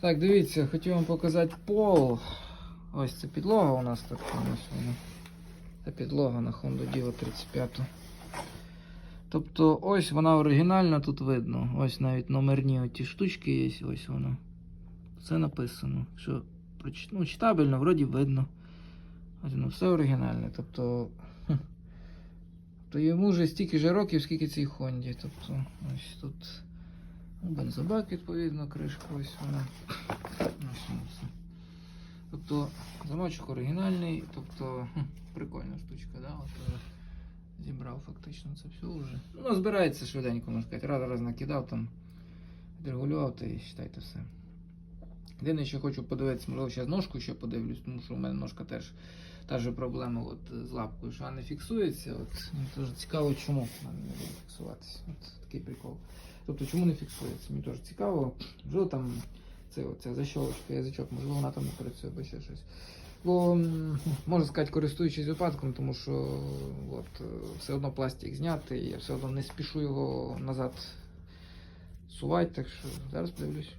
Так, дивіться, хотів вам показати пол. Ось це підлога у нас така. Ось вона. Це підлога на Honda Diva 35. Тобто ось вона оригінальна, тут видно. Ось навіть номерні оті штучки є, ось воно. Все написано. Що ну, читабельно, вроді видно. Ось воно все оригінальне. Тобто. хм. То йому вже стільки ж років, скільки цій Хонді. Тобто, ось тут ну, бензобак, відповідно, кришка ось вона. Ось. Тобто замочок оригінальний, тобто прикольна штучка, да? От, е, зібрав фактично це все вже. Ну, збирається швиденько, можна сказати. Раз раз накидав там, відрегулював та і считайте все. Єдине, що хочу подивитися, можливо, ще ножку ще подивлюсь, тому що у мене ножка теж та же проблема от, з лапкою, що вона не фіксується. От, мені теж цікаво, чому вона не буде фіксуватися. От такий прикол. Тобто, чому не фіксується? Мені теж цікаво. Можливо, там це, оця защолочка, язичок, можливо, вона там не працює, або ще щось. Бо, можна сказати, користуючись випадком, тому що от, все одно пластик знятий, я все одно не спішу його назад сувати, так що зараз подивлюсь.